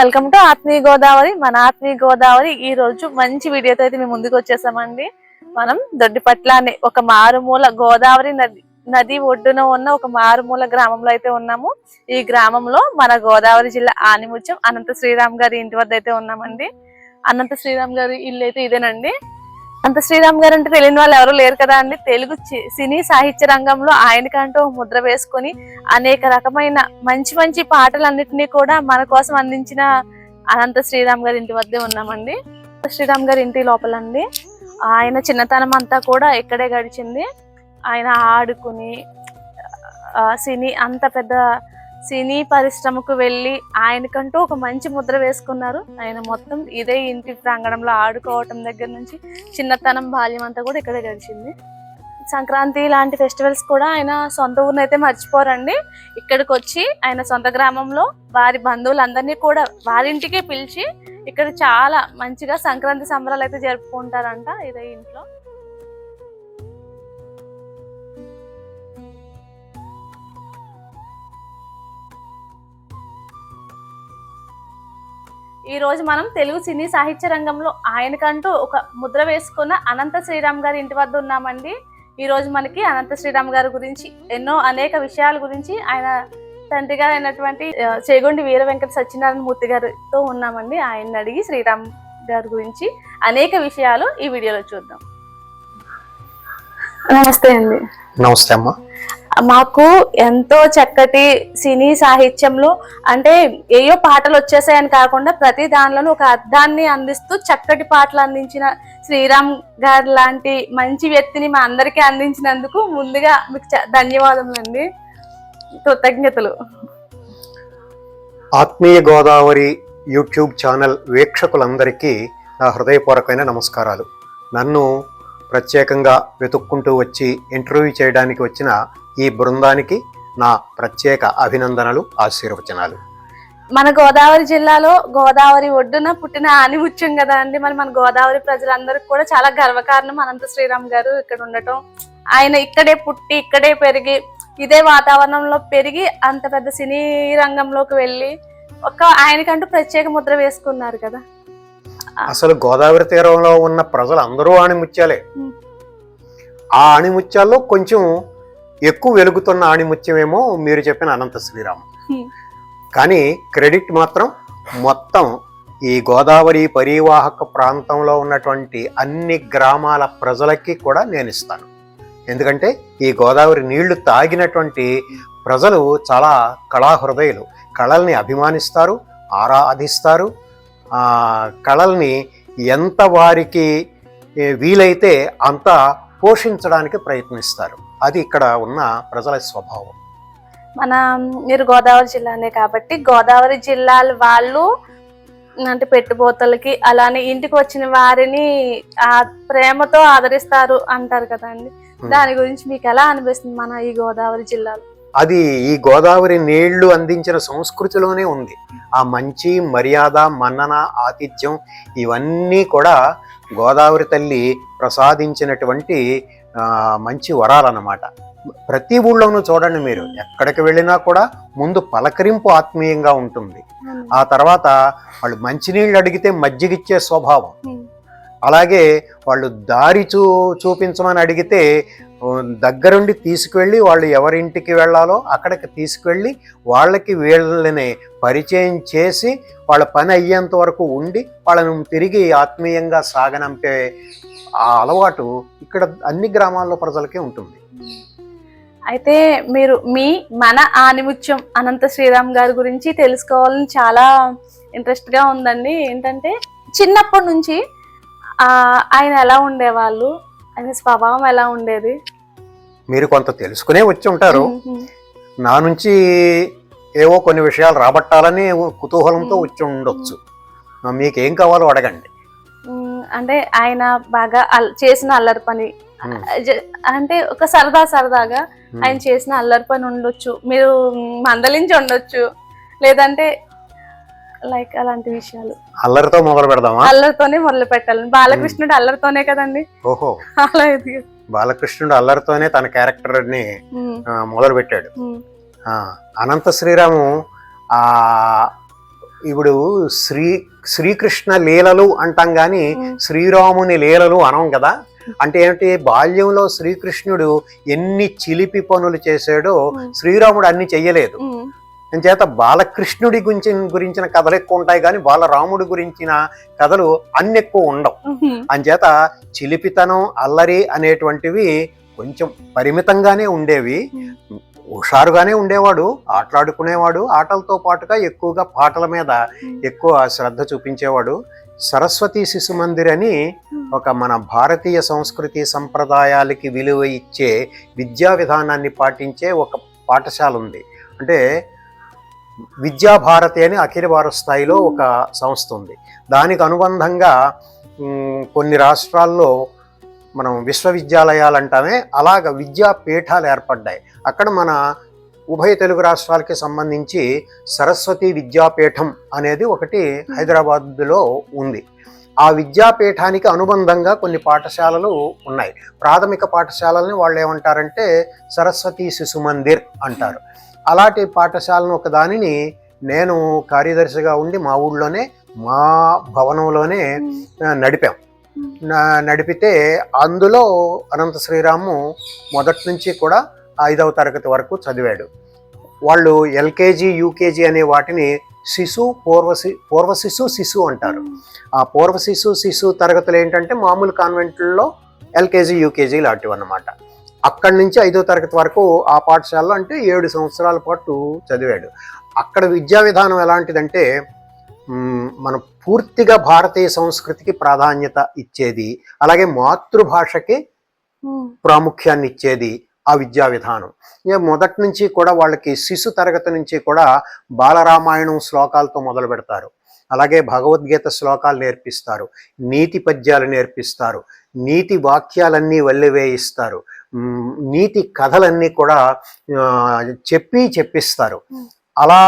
Welcome to ఆత్మీయ గోదావరి. మన ఆత్మీయ గోదావరి ఈ రోజు మంచి వీడియోతో అయితే మేము ముందుకు వచ్చేసామండి. మనం దొడ్డిపట్ల అనే ఒక మారుమూల గోదావరి నది నది ఒడ్డున ఉన్న ఒక మారుమూల గ్రామంలో అయితే ఉన్నాము. ఈ గ్రామంలో మన గోదావరి జిల్లా ఆనిముత్యం అనంత శ్రీరామ్ గారి ఇంటి వద్ద అయితే ఉన్నామండి. అనంత శ్రీరామ్ గారి ఇల్లు అయితే ఇదేనండి. అంత శ్రీరామ్ గారు అంటే తెలియని వాళ్ళు ఎవరు లేరు కదా అండి. తెలుగు చి- సినీ సాహిత్య రంగంలో ఆయనకంటూ ముద్ర వేసుకొని అనేక రకమైన మంచి మంచి పాటలన్నింటినీ కూడా మన కోసం అందించిన అనంత శ్రీరామ్ గారి ఇంటి వద్దే ఉన్నామండి. శ్రీరామ్ గారి ఇంటి లోపలండి. ఆయన చిన్నతనం అంతా కూడా ఇక్కడే గడిచింది. ఆయన ఆడుకుని సినీ అంత పెద్ద సినీ పరిశ్రమకు వెళ్ళి ఆయనకంటూ ఒక మంచి ముద్ర వేసుకున్నారు. ఆయన మొత్తం ఇదే ఇంటి ప్రాంగణంలో ఆడుకోవటం దగ్గర నుంచి చిన్నతనం బాల్యం అంతా కూడా ఇక్కడే గడిచింది. సంక్రాంతి లాంటి ఫెస్టివల్స్ కూడా ఆయన సొంత ఊరిని అయితే మర్చిపోరండి. ఇక్కడికి వచ్చి ఆయన సొంత గ్రామంలో వారి బంధువులందరినీ కూడా వారింటికే పిలిచి ఇక్కడ చాలా మంచిగా సంక్రాంతి సంబరాలు అయితే జరుపుకుంటారంట ఇదే ఇంట్లో. ఈ రోజు మనం తెలుగు సినీ సాహిత్య రంగంలో ఆయనకంటూ ఒక ముద్ర వేసుకున్న అనంత శ్రీరామ్ గారి ఇంటి వద్ద ఉన్నామండి. ఈ రోజు మనకి అనంత శ్రీరామ్ గారి గురించి ఎన్నో అనేక విషయాల గురించి ఆయన తండ్రి గారు అయినటువంటి చేగొండి వీర వెంకట సత్యనారాయణ మూర్తి గారితో ఉన్నామండి. ఆయన్ని అడిగి శ్రీరామ్ గారి గురించి అనేక విషయాలు ఈ వీడియోలో చూద్దాం. నమస్తే అండి. నమస్తే అమ్మా. మాకు ఎంతో చక్కటి సినీ సాహిత్యంలో అంటే ఏయో పాటలు వచ్చేసాయని కాకుండా ప్రతి దానిలోనూ ఒక అర్థాన్ని అందిస్తూ చక్కటి పాటలు అందించిన శ్రీరామ్ గారు లాంటి మంచి వ్యక్తిని మా అందరికీ అందించినందుకు ముందుగా మీకు చ- ధన్యవాదములండి. కృతజ్ఞతలు. ఆత్మీయ గోదావరి యూట్యూబ్ ఛానల్ వీక్షకులందరికీ నా హృదయపూర్వకమైన నమస్కారాలు. నన్ను ప్రత్యేకంగా వెతుక్కుంటూ వచ్చి ఇంటర్వ్యూ చేయడానికి వచ్చిన ఈ బృందానికి నా ప్రత్యేక అభినందనలు ఆశీర్వచనాలు. మన గోదావరి జిల్లాలో గోదావరి ఒడ్డున పుట్టిన ఆనిముత్యం కదా అండి. మరి మన గోదావరి ప్రజలందరికీ కూడా చాలా గర్వకారణం అనంత శ్రీరామ్ గారు ఇక్కడ ఉండటం. ఆయన ఇక్కడే పుట్టి ఇక్కడే పెరిగి ఇదే వాతావరణంలో పెరిగి అంత పెద్ద సినీ రంగంలోకి వెళ్ళి ఒక ఆయనకంటూ ప్రత్యేక ముద్ర వేసుకున్నారు కదా. అసలు గోదావరి తీరంలో ఉన్న ప్రజలు అందరూ ఆణిముత్యాలే. ఆ ఆణిముత్యాల్లో కొంచెం ఎక్కువ వెలుగుతున్న ఆణిముత్యమేమో మీరు చెప్పిన అనంత శ్రీరామ్. కానీ క్రెడిట్ మాత్రం మొత్తం ఈ గోదావరి పరివాహక ప్రాంతంలో ఉన్నటువంటి అన్ని గ్రామాల ప్రజలకి కూడా నేను ఇస్తాను. ఎందుకంటే ఈ గోదావరి నీళ్ళు తాగినటువంటి ప్రజలు చాలా కళాహృదయులు. కళల్ని అభిమానిస్తారు ఆరాధిస్తారు. కళల్ని ఎంత వారికి వీలైతే అంత పోషించడానికి ప్రయత్నిస్తారు. అది ఇక్కడ ఉన్న ప్రజల స్వభావం. మన మీరు గోదావరి జిల్లానే కాబట్టి గోదావరి జిల్లాల వాళ్ళు అంటే పెట్టుబోతలకి అలానే ఇంటికి వచ్చిన వారిని ఆ ప్రేమతో ఆదరిస్తారు అంటారు కదండి దాని గురించి మీకు ఎలా అనిపిస్తుంది మన ఈ గోదావరి జిల్లాలో? అది ఈ గోదావరి నీళ్ళు అందించిన సంస్కృతిలోనే ఉంది. ఆ మంచి మర్యాద మన్నన ఆతిథ్యం ఇవన్నీ కూడా గోదావరి తల్లి ప్రసాదించినటువంటి మంచి వరాలన్నమాట. ప్రతి ఊళ్ళోనూ చూడండి మీరు ఎక్కడికి వెళ్ళినా కూడా ముందు పలకరింపు ఆత్మీయంగా ఉంటుంది. ఆ తర్వాత వాళ్ళు మంచినీళ్ళు అడిగితే మజ్జిగిచ్చే స్వభావం. అలాగే వాళ్ళు దారి చూ చూపించమని అడిగితే దగ్గరుండి తీసుకువెళ్ళి వాళ్ళు ఎవరింటికి వెళ్ళాలో అక్కడికి తీసుకువెళ్ళి వాళ్ళకి వీళ్ళని పరిచయం చేసి వాళ్ళ పని అయ్యేంత వరకు ఉండి వాళ్ళను తిరిగి ఆత్మీయంగా సాగనంపే ఆ అలవాటు ఇక్కడ అన్ని గ్రామాల్లో ప్రజలకే ఉంటుంది. అయితే మీరు మీ మన ఆనిముత్యం అనంత శ్రీరామ్ గారి గురించి తెలుసుకోవాలని చాలా ఇంట్రెస్ట్గా ఉందండి. ఏంటంటే చిన్నప్పటి నుంచి ఆయన ఎలా ఉండేవాళ్ళు? ఆయన స్వభావం ఎలా ఉండేది? మీరు కొంత తెలుసుకునే వచ్చి ఉంటారు. నా నుంచి ఏవో కొన్ని విషయాలు రాబట్టాలని కుతూహలంతో. వచ్చి ఉండొచ్చు. మీకేం కావాలో అడగండి. అంటే ఆయన బాగా చేసిన అల్లరి పని. జ- అంటే ఒక సరదా సరదాగా మ్మ్. ఆయన చేసిన అల్లరి పని ఉండొచ్చు. మీరు మందలించి ఉండొచ్చు. లేదంటే లైక్ అలాంటి విషయాలు. అల్లరితో మొదలు పెడదామా? అల్లరితోనే మొదలు పెట్టాలి. బాలకృష్ణుడు అల్లరితోనే కదండి? ఓహో. అలా. బాలకృష్ణుడు అల్లరితోనే తన క్యారెక్టర్ని ఉమ్, మొదలు పెట్టాడు అనంత శ్రీరాము ఆ ఇప్పుడు శ్రీ శ్రీకృష్ణ లీలలు అంటాం ఉమ్. శ్రీరాముని లీలలు అనం కదా అంటే ఏమిటి బాల్యంలో శ్రీకృష్ణుడు ఎన్ని చిలిపి పనులు చేశాడో. శ్రీరాముడు అన్ని చెయ్యలేదు. చేత బాలకృష్ణుడి గురించి గురించిన కథలు ఎక్కువ ఉంటాయి కానీ బాలరాముడి గురించిన కథలు అన్ని ఎక్కువ ఉండవు. అంచేత చిలిపితనం అల్లరి అనేటువంటివి కొంచెం పరిమితంగానే ఉండేవి హుషారుగానే ఉండేవాడు ఆటలాడుకునేవాడు ఆటలతో పాటుగా ఎక్కువగా పాటల మీద ఎక్కువ శ్రద్ధ చూపించేవాడు. సరస్వతి శిశు మందిర్ అని ఒక మన భారతీయ సంస్కృతి సంప్రదాయాలకి విలువ ఇచ్చే విద్యా విధానాన్ని పాటించే ఒక పాఠశాల ఉంది. అంటే విద్యా భారతి అని అఖిల భారత స్థాయిలో ఒక సంస్థ ఉంది. దానికి అనుబంధంగా కొన్ని రాష్ట్రాల్లో మనం విశ్వవిద్యాలయాలు అంటామే అలాగ విద్యాపీఠాలు ఏర్పడ్డాయి. అక్కడ మన ఉభయ తెలుగు రాష్ట్రాలకి సంబంధించి సరస్వతి విద్యాపీఠం అనేది ఒకటి హైదరాబాద్లో ఉంది. ఆ విద్యాపీఠానికి అనుబంధంగా కొన్ని పాఠశాలలు ఉన్నాయి. ప్రాథమిక పాఠశాలని వాళ్ళు ఏమంటారంటే సరస్వతి శిశు మందిర్ అంటారు. అలాంటి పాఠశాలను ఒక దానిని నేను కార్యదర్శిగా ఉండి మా ఊళ్ళోనే మా భవనంలోనే నడిపాం. నడిపితే అందులో అనంత శ్రీరాము మొదటి నుంచి కూడా ఐదవ తరగతి వరకు చదివాడు. వాళ్ళు ఎల్కేజీ యూకేజీ అనే వాటిని శిశు పూర్వశి పూర్వ శిశు శిశు అంటారు. ఆ పూర్వ శిశు శిశు తరగతులు ఏంటంటే మామూలు కాన్వెంట్లలో ఎల్కేజీ యూకేజీ లాంటివి అన్నమాట. అక్కడి నుంచి ఐదో తరగతి వరకు ఆ పాఠశాలలో అంటే ఏడు సంవత్సరాల పాటు చదివాడు. అక్కడ విద్యా విధానం ఎలాంటిదంటే మన పూర్తిగా భారతీయ సంస్కృతికి ప్రాధాన్యత ఇచ్చేది అలాగే మాతృభాషకి ప్రాముఖ్యాన్ని ఇచ్చేది ఆ విద్యా విధానం. మొదటి నుంచి కూడా వాళ్ళకి శిశు తరగతి నుంచి కూడా బాలరామాయణం శ్లోకాలతో మొదలు పెడతారు. అలాగే భగవద్గీత శ్లోకాలు నేర్పిస్తారు నీతి పద్యాలు నేర్పిస్తారు నీతి వాక్యాలన్నీ వల్లివేయిస్తారు నీతి కథలన్నీ కూడా చెప్పి చెప్పిస్తారు. అలా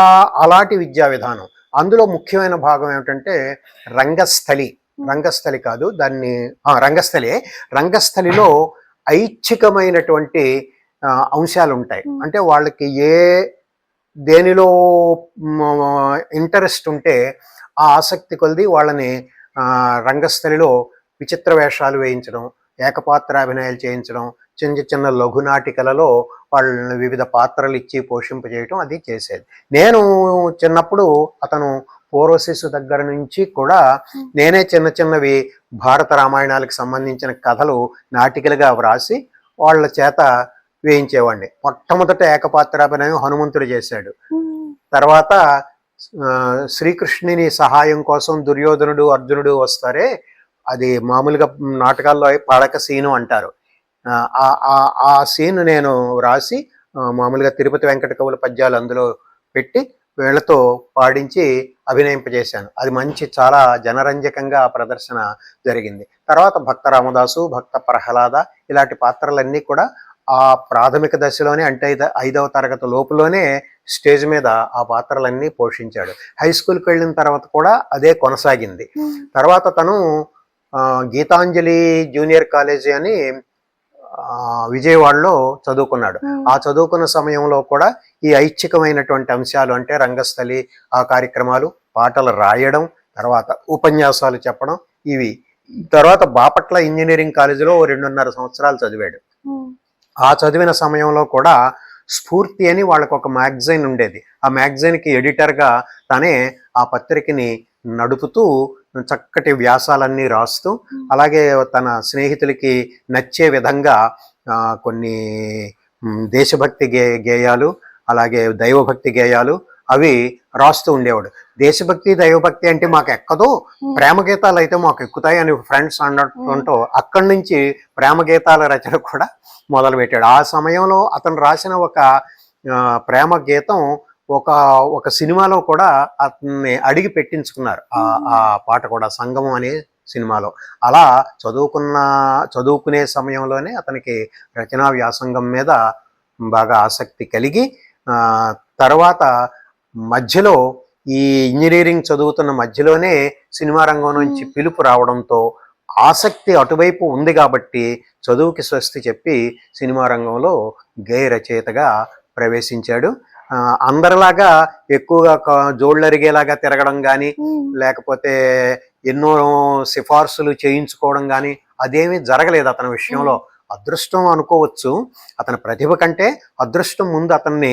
అలాంటి విద్యా విధానం. అందులో ముఖ్యమైన భాగం ఏమిటంటే రంగస్థలి. రంగస్థలి కాదు దాన్ని రంగస్థలే. రంగస్థలిలో ఐచ్ఛికమైనటువంటి అంశాలు ఉంటాయి. అంటే వాళ్ళకి ఏ దేనిలో ఇంట్రెస్ట్ ఉంటే ఆ ఆసక్తి కొలిది వాళ్ళని రంగస్థలిలో విచిత్ర వేషాలు వేయించడం ఏకపాత్రాభినయాలు చేయించడం చిన్న చిన్న లఘునాటికలలో వాళ్ళని వివిధ పాత్రలు ఇచ్చి పోషింపజేయటం అది చేసేది. నేను చిన్నప్పుడు అతను పూర్వశిశు దగ్గర నుంచి కూడా నేనే చిన్న చిన్నవి భారత రామాయణాలకు సంబంధించిన కథలు నాటికలుగా వ్రాసి వాళ్ళ చేత వేయించేవాడిని. మొట్టమొదట ఏకపాత్రాభినయం హనుమంతుడు చేశాడు. తర్వాత శ్రీకృష్ణుని సహాయం కోసం దుర్యోధనుడు అర్జునుడు వస్తారే అది మామూలుగా నాటకాల్లో పాడక సీను అంటారు. ఆ, ఆ- ఆ- ఆ సీన్ నేను రాసి ఆ, మామూలుగా తిరుపతి వెంకట కవుల పద్యాలు అందులో పెట్టి వీళ్ళతో పాడించి అభినయింపజేశాను. అది మంచి చాలా జనరంజకంగా ప్రదర్శన జరిగింది. తర్వాత భక్త రామదాసు భక్త ప్రహ్లాద ఇలాంటి పాత్రలన్నీ కూడా ఆ ప్రాథమిక దశలోనే అంటే ఐద ఐదవ తరగతి లోపులోనే స్టేజ్ మీద ఆ పాత్రలన్నీ పోషించాడు. హై స్కూల్కి వెళ్ళిన తర్వాత కూడా అదే కొనసాగింది. తర్వాత తను గీతాంజలి జూనియర్ కాలేజీ అని విజయవాడలో చదువుకున్నాడు. ఆ చదువుకున్న సమయంలో కూడా ఈ ఐచ్ఛికమైనటువంటి అంశాలు అంటే రంగస్థలి ఆ కార్యక్రమాలు పాటలు రాయడం తర్వాత ఉపన్యాసాలు చెప్పడం ఇవి. తర్వాత బాపట్ల ఇంజనీరింగ్ కాలేజీలో ఓ రెండున్నర సంవత్సరాలు చదివాడు. ఆ చదివిన సమయంలో కూడా స్ఫూర్తి అని వాళ్ళకు ఒక మ్యాగజైన్ ఉండేది. ఆ మ్యాగజైన్కి ఎడిటర్గా తనే ఆ పత్రికని నడుపుతూ చక్కటి వ్యాసాలన్నీ రాస్తూ అలాగే తన స్నేహితులకి నచ్చే విధంగా కొన్ని దేశభక్తి గే గేయాలు అలాగే దైవభక్తి గేయాలు అవి రాస్తూ ఉండేవాడు. దేశభక్తి దైవభక్తి అంటే మాకు ఎక్కదు ప్రేమ గీతాలు అయితే మాకు ఎక్కుతాయి అని ఫ్రెండ్స్ అనడంతో అక్కడి నుంచి ప్రేమ గీతాల రచన కూడా మొదలు పెట్టాడు ఆ సమయంలో అతను రాసిన ఒక ప్రేమ గీతం ఒక ఒక సినిమాలో కూడా అతన్ని అడిగి పెట్టించుకున్నారు. ఆ ఆ పాట కూడా సంగమం అనే సినిమాలో. అలా చదువుకున్న చదువుకునే సమయంలోనే అతనికి రచనా వ్యాసంగం మీద బాగా ఆసక్తి కలిగి తర్వాత మధ్యలో ఈ ఇంజనీరింగ్ చదువుతున్న మధ్యలోనే సినిమా రంగం నుంచి పిలుపు రావడంతో ఆసక్తి అటువైపు ఉంది కాబట్టి చదువుకి స్వస్తి చెప్పి సినిమా రంగంలో గేయ రచయితగా ప్రవేశించాడు. అందరిలాగా ఎక్కువగా క- జోళ్ళు అరిగేలాగా తిరగడం కానీ లేకపోతే ఎన్నో సిఫార్సులు చేయించుకోవడం కానీ అదేమీ జరగలేదు అతని విషయంలో. అదృష్టం అనుకోవచ్చు. అతని ప్రతిభ కంటే అదృష్టం ముందు అతన్ని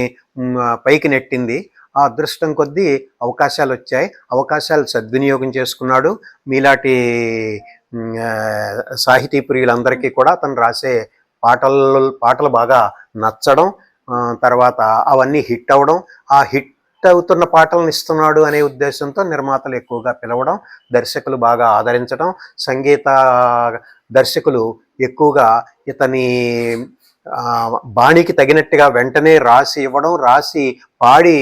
పైకి నెట్టింది. ఆ అదృష్టం కొద్దీ అవకాశాలు వచ్చాయి. అవకాశాలు సద్వినియోగం చేసుకున్నాడు. మీలాంటి సాహితీ ప్రియులందరికీ కూడా అతను రాసే పాటలు పాటలు బాగా నచ్చడం తర్వాత అవన్నీ హిట్ అవ్వడం ఆ హిట్ అవుతున్న పాటలను ఇస్తున్నాడు అనే ఉద్దేశంతో నిర్మాతలు ఎక్కువగా పిలవడం దర్శకులు బాగా ఆదరించడం సంగీత దర్శకులు ఎక్కువగా ఇతని బాణికి తగినట్టుగా వెంటనే రాసి ఇవ్వడం రాసి పాడి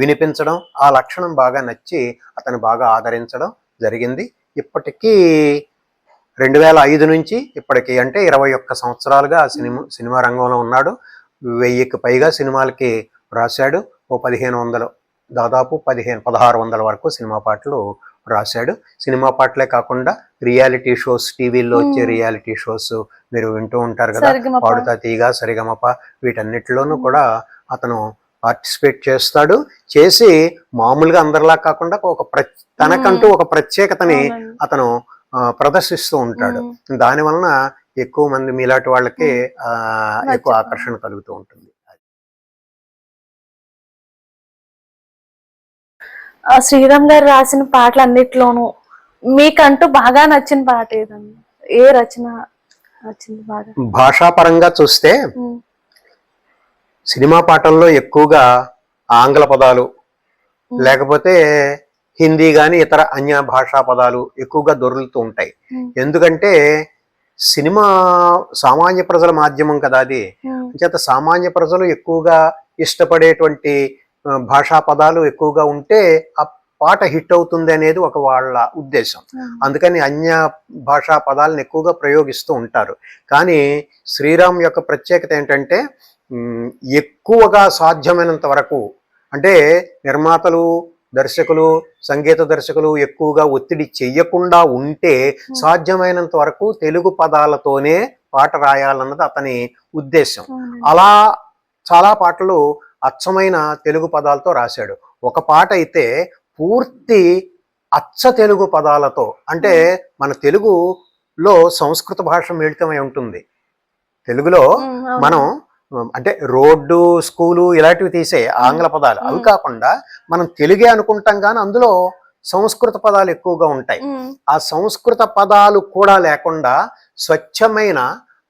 వినిపించడం ఆ లక్షణం బాగా నచ్చి అతను బాగా ఆదరించడం జరిగింది. ఇప్పటికీ రెండు వేల ఐదు నుంచి ఇప్పటికీ అంటే ఇరవై ఒక్క సంవత్సరాలుగా ఆ సినిమా సినిమా రంగంలో ఉన్నాడు. వెయ్యికి పైగా సినిమాలకి రాశాడు ఓ పదిహేను వందలు దాదాపు పదిహేను పదహారు వందల వరకు సినిమా పాటలు రాశాడు సినిమా పాటలే కాకుండా రియాలిటీ షోస్ టీవీలో వచ్చే. రియాలిటీ షోస్ మీరు వింటూ ఉంటారు కదా. పాడుతా తీగ సరిగమప వీటన్నిటిలోనూ కూడా అతను పార్టిసిపేట్ చేస్తాడు చేసి మామూలుగా అందరిలా కాకుండా ఒక ప్ర తనకంటూ ఒక ప్రత్యేకతని. అతను ప్రదర్శిస్తూ ఉంటాడు ఉమ్. ఎక్కువ మంది మీలాంటి వాళ్ళకి ఆ, ఎక్కువ. ఆకర్షణ కలుగుతూ ఉంటుంది శ్రీరామ్ గారు రాసిన పాటలు అన్నిట్లోనూ మీకంటూ బాగా నచ్చిన పాట ఏదండి ఏ రచన నచ్చింది బాగా భాషాపరంగా చూస్తే. సినిమా పాటల్లో ఎక్కువగా ఆంగ్ల పదాలు. లేకపోతే హిందీ కానీ ఇతర అన్య భాషా పదాలు ఎక్కువగా దొరుకుతూ ఉంటాయి. ఎందుకంటే సినిమా సామాన్య ప్రజల మాధ్యమం కదా అది. చేత సామాన్య ప్రజలు ఎక్కువగా ఇష్టపడేటువంటి భాషా పదాలు ఎక్కువగా ఉంటే ఆ పాట హిట్ అవుతుంది అనేది ఒక వాళ్ళ ఉద్దేశం. అందుకని అన్య భాషా పదాలను ఎక్కువగా ప్రయోగిస్తూ ఉంటారు కానీ శ్రీరామ్ యొక్క ప్రత్యేకత ఏంటంటే ఎక్కువగా సాధ్యమైనంత వరకు అంటే నిర్మాతలు దర్శకులు సంగీత దర్శకులు ఎక్కువగా ఒత్తిడి చెయ్యకుండా ఉంటే సాధ్యమైనంత వరకు తెలుగు పదాలతోనే పాట రాయాలన్నది అతని ఉద్దేశం. అలా చాలా పాటలు అచ్చమైన తెలుగు పదాలతో రాశాడు. ఒక పాట అయితే పూర్తి అచ్చ తెలుగు పదాలతో అంటే మన తెలుగులో సంస్కృత భాష మిళితమై ఉంటుంది. తెలుగులో అవును. మనం అంటే రోడ్డు స్కూలు ఇలాంటివి తీసే ఆంగ్ల పదాలు అవి. కాకుండా మనం తెలుగే అనుకుంటాం కానీ అందులో సంస్కృత పదాలు ఎక్కువగా ఉంటాయి. ఆ సంస్కృత పదాలు కూడా లేకుండా స్వచ్ఛమైన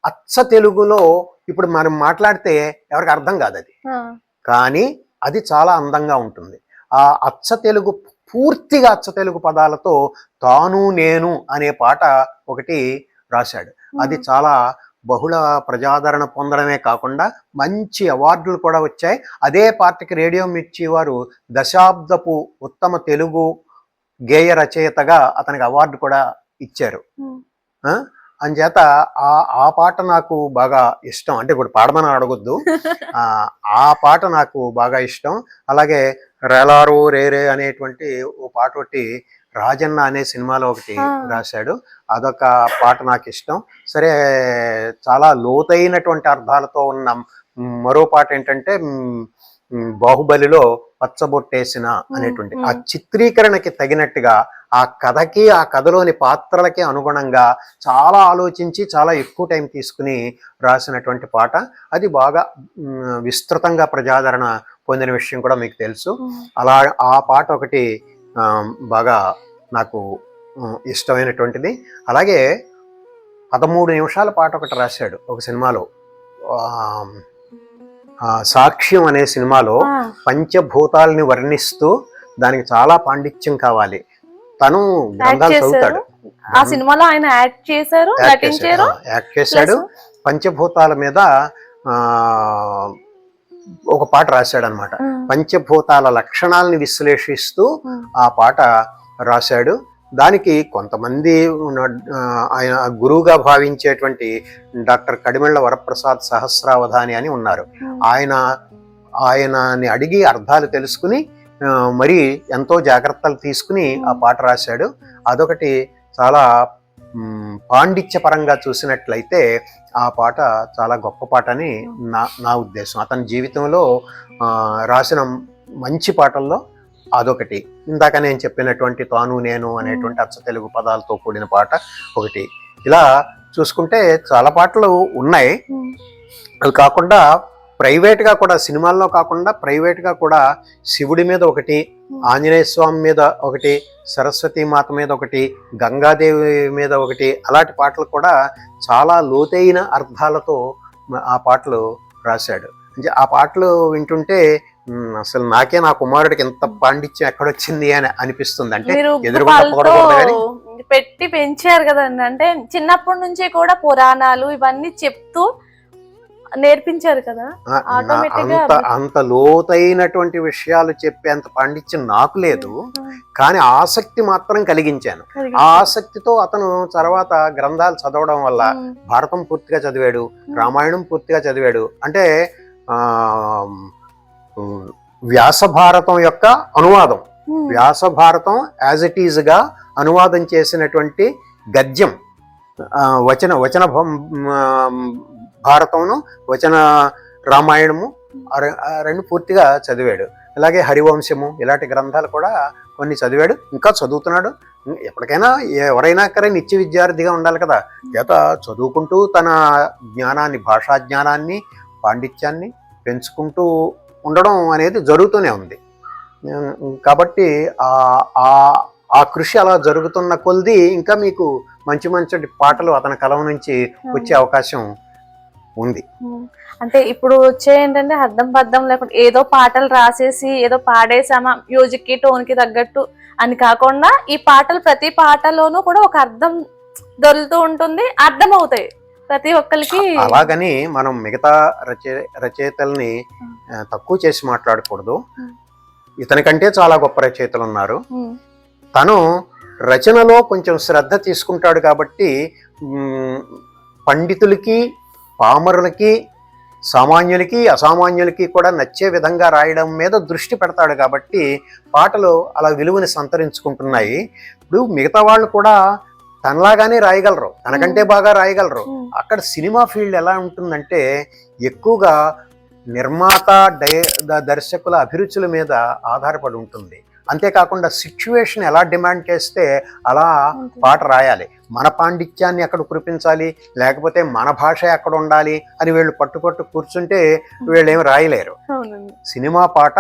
అచ్చ తెలుగులో ఇప్పుడు మనం మాట్లాడితే ఎవరికి అర్థం కాదు అది. కానీ అది చాలా అందంగా ఉంటుంది ఆ అచ్చ తెలుగు పూర్తిగా అచ్చ తెలుగు పదాలతో తాను నేను అనే పాట ఒకటి రాశాడు అది చాలా బహుళ ప్రజాదరణ పొందడమే కాకుండా మంచి అవార్డులు కూడా వచ్చాయి. అదే పార్టీకి రేడియో మిర్చి వారు దశాబ్దపు ఉత్తమ తెలుగు గేయ రచయితగా అతనికి అవార్డు కూడా ఇచ్చారు? అంచేత ఆ ఆ పాట నాకు బాగా ఇష్టం. అంటే ఇప్పుడు పాడమని అడగొద్దు. ఆ ఆ పాట నాకు బాగా ఇష్టం. అలాగే రేలారు రేరే అనేటువంటి ఓ పాట ఒకటి రాజన్న అనే సినిమాలో ఒకటి. రాశాడు అదొక పాట నాకు ఇష్టం సరే చాలా లోతైనటువంటి అర్థాలతో ఉన్న మరో పాట ఏంటంటే బాహుబలిలో పచ్చబొట్టేసిన అనేటువంటి ఆ. చిత్రీకరణకి తగినట్టుగా ఆ కథకి ఆ కథలోని పాత్రలకి అనుగుణంగా చాలా ఆలోచించి చాలా ఎక్కువ టైం తీసుకుని రాసినటువంటి పాట అది బాగా విస్తృతంగా ప్రజాదరణ పొందిన విషయం కూడా మీకు తెలుసు. అలా ఆ పాట ఒకటి బాగా నాకు ఇష్టమైనటువంటిది. అలాగే పదమూడు నిమిషాల పాట ఒకటి రాశాడు ఒక సినిమాలో. సాక్ష్యం అనే సినిమాలో. పంచభూతాలని వర్ణిస్తూ దానికి చాలా పాండిత్యం కావాలి. తను గ్రంథాలు? చదువుతాడు. ఆ సినిమాలో ఆయన యాక్ట్ చేశారు యాక్ట్ చేశాడు. యాక్ట్ చేశాడు. పంచభూతాల మీద ఆ ఒక పాట రాశాడు అనమాట ఉమ్. పంచభూతాల లక్షణాలని విశ్లేషిస్తూ. ఆ పాట రాశాడు దానికి కొంతమంది ఆయన గురువుగా భావించేటువంటి డాక్టర్ కడిమెళ్ళ వరప్రసాద్ సహస్రావధాని అని ఉన్నారు. ఆయన ఆయనని అడిగి అర్థాలు తెలుసుకుని మరి ఎంతో జాగ్రత్తలు తీసుకుని ఆ పాట రాశాడు అదొకటి చాలా మ్, పాండిత్య పరంగా చూసినట్లయితే ఆ పాట చాలా గొప్ప పాట అని నా నా ఉద్దేశం. అతని జీవితంలో రాసిన మంచి పాటల్లో అదొకటి. ఇందాక నేను చెప్పినటువంటి తాను నేను అనేటువంటి అచ్చ తెలుగు పదాలతో కూడిన పాట ఒకటి. ఇలా చూసుకుంటే చాలా పాటలు ఉన్నాయి. అవి కాకుండా ప్రైవేట్గా కూడా సినిమాల్లో కాకుండా ప్రైవేట్గా కూడా శివుడి మీద ఒకటి ఆంజనేయ స్వామి మీద ఒకటి సరస్వతి మాత మీద ఒకటి గంగాదేవి మీద ఒకటి అలాంటి పాటలు కూడా చాలా లోతైన అర్థాలతో ఆ పాటలు రాశాడు. అంటే ఆ పాటలు వింటుంటే అసలు నాకే నా కుమారుడికి ఎంత పాండిత్యం ఎక్కడొచ్చింది అని అనిపిస్తుంది. అంటే పెట్టి పెంచారు కదండి. అంటే చిన్నప్పటి నుంచి కూడా పురాణాలు ఇవన్నీ చెప్తూ నేర్పించారు కదా? అంత అంత లోతైనటువంటి విషయాలు చెప్పేంత పాండిత్యం నాకు లేదు. కానీ ఆసక్తి మాత్రం కలిగించాను. ఆ ఆసక్తితో అతను తర్వాత గ్రంథాలు చదవడం వల్ల భారతం పూర్తిగా చదివాడు రామాయణం పూర్తిగా చదివాడు. అంటే వ్యాస భారతం యొక్క అనువాదం. వ్యాస భారతం యాజ్ ఇట్ ఈజ్గా అనువాదం చేసినటువంటి గద్యం వచన వచన భారతమును వచన రామాయణము రెండు పూర్తిగా చదివాడు. అలాగే హరివంశము ఇలాంటి గ్రంథాలు కూడా కొన్ని చదివాడు ఇంకా చదువుతున్నాడు. ఎప్పటికైనా ఎవరైనా సరే నిత్య విద్యార్థిగా ఉండాలి కదా. చేత చదువుకుంటూ తన జ్ఞానాన్ని భాషా జ్ఞానాన్ని పాండిత్యాన్ని పెంచుకుంటూ ఉండడం అనేది జరుగుతూనే ఉంది. కాబట్టి ఆ కృషి అలా జరుగుతున్న కొద్ది ఇంకా మీకు మంచి మంచి పాటలు అతని కలం నుంచి వచ్చే అవకాశం ఉంది. అంటే ఇప్పుడు వచ్చే ఏంటంటే అర్థం పర్థం లేకుండా ఏదో పాటలు రాసేసి ఏదో పాడేసామా మ్యూజిక్కి టోన్కి తగ్గట్టు అని కాకుండా ఈ పాటలు ప్రతి పాటలోనూ కూడా ఒక అర్థం దొరుకుతూ ఉంటుంది అర్థం అవుతాయి ప్రతి ఒక్కరికి అలాగని మనం మిగతా రచయ రచయితల్ని తక్కువ చేసి మాట్లాడకూడదు. ఇతనికంటే చాలా గొప్ప రచయితలు ఉన్నారు. తను రచనలో కొంచెం శ్రద్ధ తీసుకుంటాడు కాబట్టి పండితులకి పామరులకి సామాన్యులకి అసామాన్యులకి కూడా నచ్చే విధంగా రాయడం మీద దృష్టి పెడతాడు కాబట్టి పాటలు అలా విలువని సంతరించుకుంటున్నాయి. ఇప్పుడు మిగతా వాళ్ళు కూడా తనలాగానే రాయగలరు తనకంటే బాగా రాయగలరు. అక్కడ సినిమా ఫీల్డ్ ఎలా ఉంటుందంటే ఎక్కువగా నిర్మాత దర్శకుల అభిరుచుల మీద ఆధారపడి ఉంటుంది. అంతేకాకుండా సిచ్యువేషన్ ఎలా డిమాండ్ చేస్తే అలా. పాట రాయాలి. మన పాండిత్యాన్ని అక్కడ కురిపించాలి? లేకపోతే మన భాష ఎక్కడ ఉండాలి? అని వీళ్ళు పట్టుపట్టు కూర్చుంటే వీళ్ళు ఏమి రాయలేరు. సినిమా పాట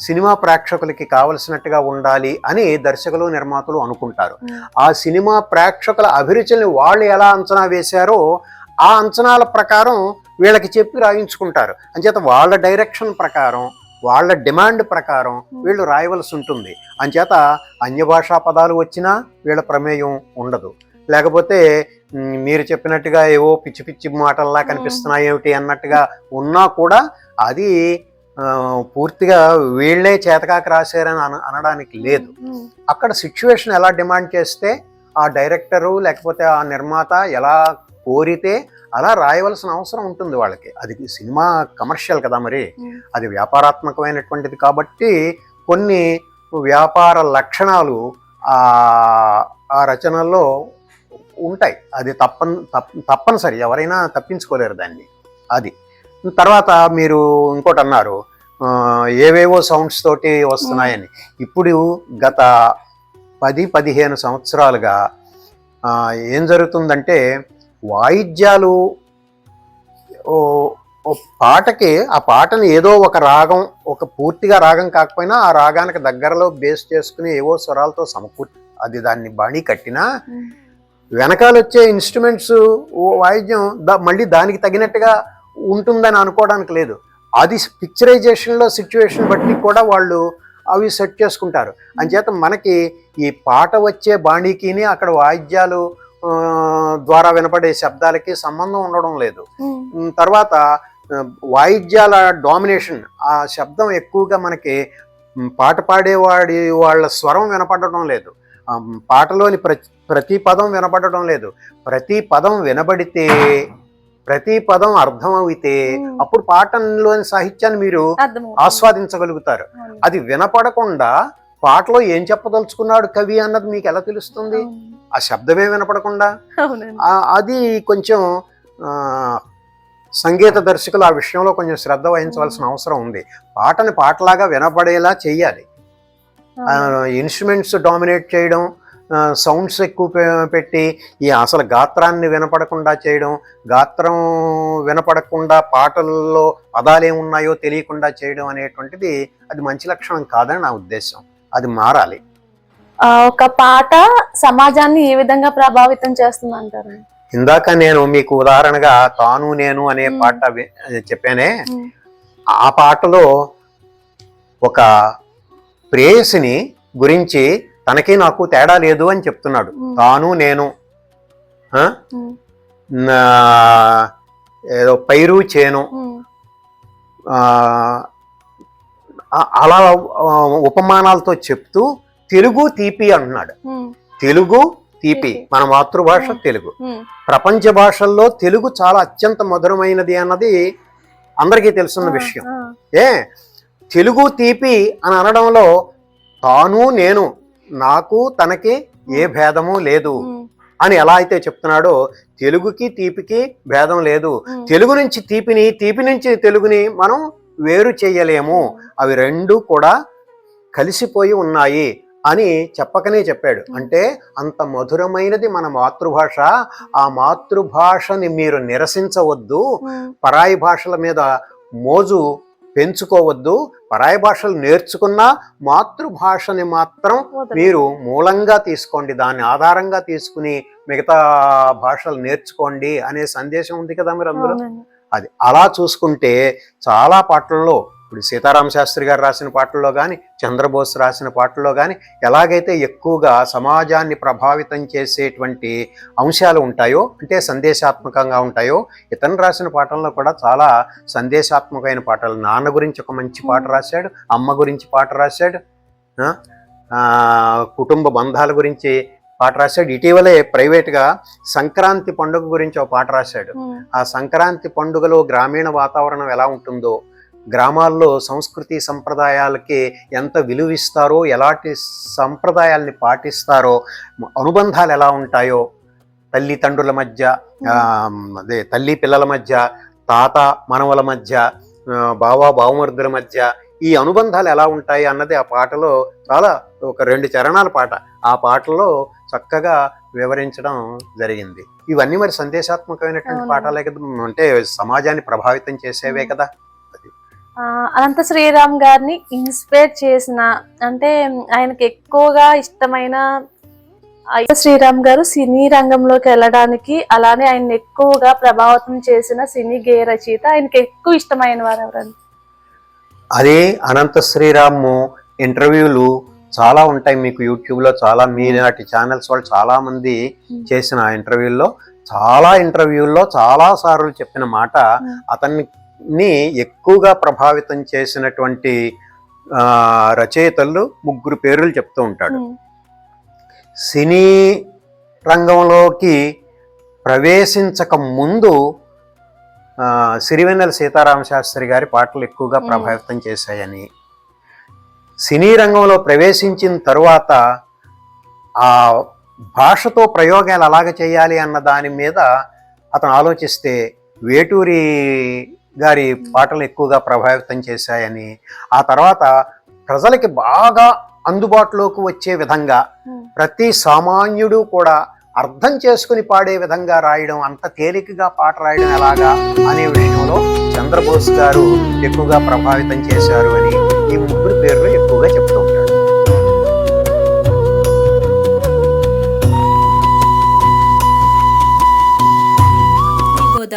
సినిమా ప్రేక్షకులకి కావలసినట్టుగా ఉండాలి అని దర్శకులు నిర్మాతలు అనుకుంటారు. ఆ సినిమా ప్రేక్షకుల అభిరుచుల్ని వాళ్ళు ఎలా అంచనా వేశారో ఆ అంచనాల ప్రకారం వీళ్ళకి చెప్పి రాయించుకుంటారు. అంచేత వాళ్ళ డైరెక్షన్ ప్రకారం వాళ్ళ డిమాండ్ ప్రకారం వీళ్ళు రాయవలసి ఉంటుంది. అంచేత అన్య భాషా పదాలు వచ్చినా వీళ్ళ ప్రమేయం ఉండదు. లేకపోతే మీరు చెప్పినట్టుగా ఏవో పిచ్చి పిచ్చి మాటల్లా కనిపిస్తున్నాయి ఏమిటి అన్నట్టుగా ఉన్నా కూడా అది పూర్తిగా వీళ్ళే చేతకాక రాశారని అన అనడానికి లేదు. అక్కడ సిచ్యువేషన్ ఎలా డిమాండ్ చేస్తే ఆ డైరెక్టరు లేకపోతే ఆ నిర్మాత ఎలా కోరితే అలా రాయవలసిన అవసరం ఉంటుంది వాళ్ళకి. అది సినిమా కమర్షియల్ కదా మరి. అది వ్యాపారాత్మకమైనటువంటిది కాబట్టి కొన్ని వ్యాపార లక్షణాలు ఆ ఆ రచనల్లో ఉంటాయి. అది తప్పని తప్ప తప్పనిసరి. ఎవరైనా తప్పించుకోలేరు దాన్ని. అది. తర్వాత మీరు ఇంకోటి అన్నారు. ఏవేవో సౌండ్స్ తోటి వస్తున్నాయని. ఇప్పుడు గత పది పదిహేను సంవత్సరాలుగా ఏం జరుగుతుందంటే వాయిద్యాలు పాటకి ఆ పాటని ఏదో ఒక రాగం ఒక పూర్తిగా రాగం కాకపోయినా ఆ రాగానికి దగ్గరలో బేస్ చేసుకుని ఏవో స్వరాలతో సమకూర్ అది దాన్ని బాణీ కట్టినా వెనకాల వచ్చే ఇన్స్ట్రుమెంట్స్ వాయిద్యం దా- మళ్ళీ దానికి తగినట్టుగా ఉంటుందని అనుకోవడానికి లేదు. అది పిక్చరైజేషన్లో సిచ్యువేషన్ బట్టి కూడా వాళ్ళు అవి సెట్ చేసుకుంటారు. అంచేత మనకి ఈ పాట వచ్చే బాణీకిని అక్కడ వాయిద్యాలు ద్వారా వినపడే శబ్దాలకి సంబంధం ఉండడం లేదు. తర్వాత వాయిద్యాల డామినేషన్ ఆ శబ్దం ఎక్కువగా మనకి పాట పాడేవాడి వాళ్ళ స్వరం వినపడటం లేదు. పాటలోని ప్రతి ప్రతి పదం వినపడటం లేదు ప్రతి పదం వినబడితే ప్రతి పదం అర్థమవుతే. అప్పుడు పాటలోని సాహిత్యాన్ని మీరు. ఆస్వాదించగలుగుతారు. అది వినపడకుండా పాటలో ఏం చెప్పదలుచుకున్నాడు కవి అన్నది మీకు ఎలా తెలుస్తుంది. ఆ శబ్దమే వినపడకుండా అది కొంచెం సంగీత దర్శకులు ఆ విషయంలో కొంచెం శ్రద్ధ వహించవలసిన అవసరం ఉంది పాటని పాటలాగా వినపడేలా చెయ్యాలి ఇన్స్ట్రుమెంట్స్ డామినేట్ చేయడం సౌండ్స్ ఎక్కువ పెట్టి ఈ అసలు గాత్రాన్ని వినపడకుండా చేయడం గాత్రం వినపడకుండా పాటల్లో పదాలు ఏమున్నాయో తెలియకుండా చేయడం అనేటువంటిది అది మంచి లక్షణం కాదని నా ఉద్దేశం. అది మారాలి. ఒక పాట సమాజాన్ని ఏ విధంగా ప్రభావితం చేస్తుంది అంటారు ఇందాక నేను మీకు ఉదాహరణగా తాను నేను అనే. పాట చెప్పానే. ఆ పాటలో ఒక ప్రేయసిని గురించి తనకి నాకు తేడా లేదు అని చెప్తున్నాడు. తాను నేను ఏదో పైరు చేను అలా ఉపమానాలతో చెప్తూ తెలుగు తీపి అంటున్నాడు తెలుగు తీపి. మన మాతృభాష. తెలుగు. ప్రపంచ భాషల్లో తెలుగు చాలా అత్యంత మధురమైనది అన్నది అందరికీ తెలుసున్న విషయం. ఏ? తెలుగు తీపి అని అనడంలో తాను నేను నాకు తనకి ఏ భేదము లేదు. అని ఎలా అయితే చెప్తున్నాడో తెలుగుకి తీపికి భేదం లేదు. తెలుగు నుంచి తీపిని తీపి నుంచి తెలుగుని మనం వేరు చేయలేము. అవి రెండు కూడా కలిసిపోయి ఉన్నాయి అని చెప్పకనే చెప్పాడు. అంటే అంత మధురమైనది మన మాతృభాష. ఆ మాతృభాషని మీరు నిరసించవద్దు. పరాయి భాషల మీద మోజు పెంచుకోవద్దు పరాయి భాషలు నేర్చుకున్నా మాతృభాషని మాత్రం మీరు మూలంగా తీసుకోండి దాన్ని ఆధారంగా తీసుకుని మిగతా భాషలు నేర్చుకోండి అనే సందేశం ఉంది కదా మీరు అందులో? అది అలా చూసుకుంటే చాలా పాటల్లో ఇప్పుడు సీతారామ శాస్త్రి గారు రాసిన పాటల్లో కానీ చంద్రబోస్ రాసిన పాటల్లో కానీ ఎలాగైతే ఎక్కువగా సమాజాన్ని ప్రభావితం చేసేటువంటి అంశాలు ఉంటాయో అంటే సందేశాత్మకంగా ఉంటాయో ఇతను రాసిన పాటల్లో కూడా చాలా సందేశాత్మకమైన పాటలు. నాన్న గురించి ఒక మంచి పాట రాశాడు అమ్మ గురించి పాట రాశాడు కుటుంబ బంధాల గురించి పాట రాశాడు. ఇటీవలే ప్రైవేట్గా సంక్రాంతి పండుగ గురించి ఒక పాట రాశాడు. ఆ సంక్రాంతి పండుగలో గ్రామీణ వాతావరణం ఎలా ఉంటుందో గ్రామాల్లో సంస్కృతి సంప్రదాయాలకి ఎంత విలువిస్తారో ఎలాంటి సంప్రదాయాల్ని పాటిస్తారో అనుబంధాలు ఎలా ఉంటాయో తల్లిదండ్రుల మధ్య అదే తల్లి పిల్లల మధ్య తాత మనవల మధ్య బావ బావమరుదుల మధ్య ఈ అనుబంధాలు ఎలా ఉంటాయి అన్నది ఆ పాటలో చాలా ఒక రెండు చరణాల పాట ఆ పాటలో చక్కగా వివరించడం జరిగింది. ఇవన్నీ మరి సందేశాత్మకమైనటువంటి. పాఠాలే కదా అంటే సమాజాన్ని ప్రభావితం చేసేవే కదా. అనంత శ్రీరామ్ గారిని ఇన్స్పైర్ చేసిన అంటే ఆయనకి ఎక్కువగా ఇష్టమైన శ్రీరామ్ గారు సినీ రంగంలోకి వెళ్ళడానికి అలానే ఆయన ఎక్కువగా ప్రభావితం చేసిన సినీ గేయ రచయిత ఆయనకి ఎక్కువ ఇష్టమైన వారు ఎవరండి? అదే అనంత శ్రీరామ్ ఇంటర్వ్యూలు చాలా ఉంటాయి మీకు యూట్యూబ్లో చాలా మీనాటి ఛానల్స్ వాళ్ళు చాలా మంది చేసిన ఇంటర్వ్యూల్లో చాలా ఇంటర్వ్యూల్లో చాలా సార్లు చెప్పిన మాట Hmm. అతన్ని ఎక్కువగా ప్రభావితం చేసినటువంటి రచయితలు ముగ్గురు పేర్లు చెప్తూ ఉంటాడు. సినీ రంగంలోకి ప్రవేశించక ముందు సిరివెన్నెల సీతారామ శాస్త్రి గారి పాటలు ఎక్కువగా. ప్రభావితం చేశాయని. సినీ రంగంలో ప్రవేశించిన తరువాత ఆ భాషతో ప్రయోగాలు అలాగ చేయాలి అన్న దాని మీద అతను ఆలోచిస్తే వేటూరి గారి పాటలు ఎక్కువగా ప్రభావితం చేశాయని ఆ తర్వాత ప్రజలకి బాగా అందుబాటులోకి వచ్చే విధంగా ప్రతి సామాన్యుడు కూడా అర్థం చేసుకుని పాడే విధంగా రాయడం అంత తేలికగా పాట రాయడం ఎలాగా అనే విషయంలో చంద్రబోస్ గారు ఎక్కువగా ప్రభావితం చేశారు అని ఈ ముగ్గురు పేర్లు ఎక్కువగా చెప్తూ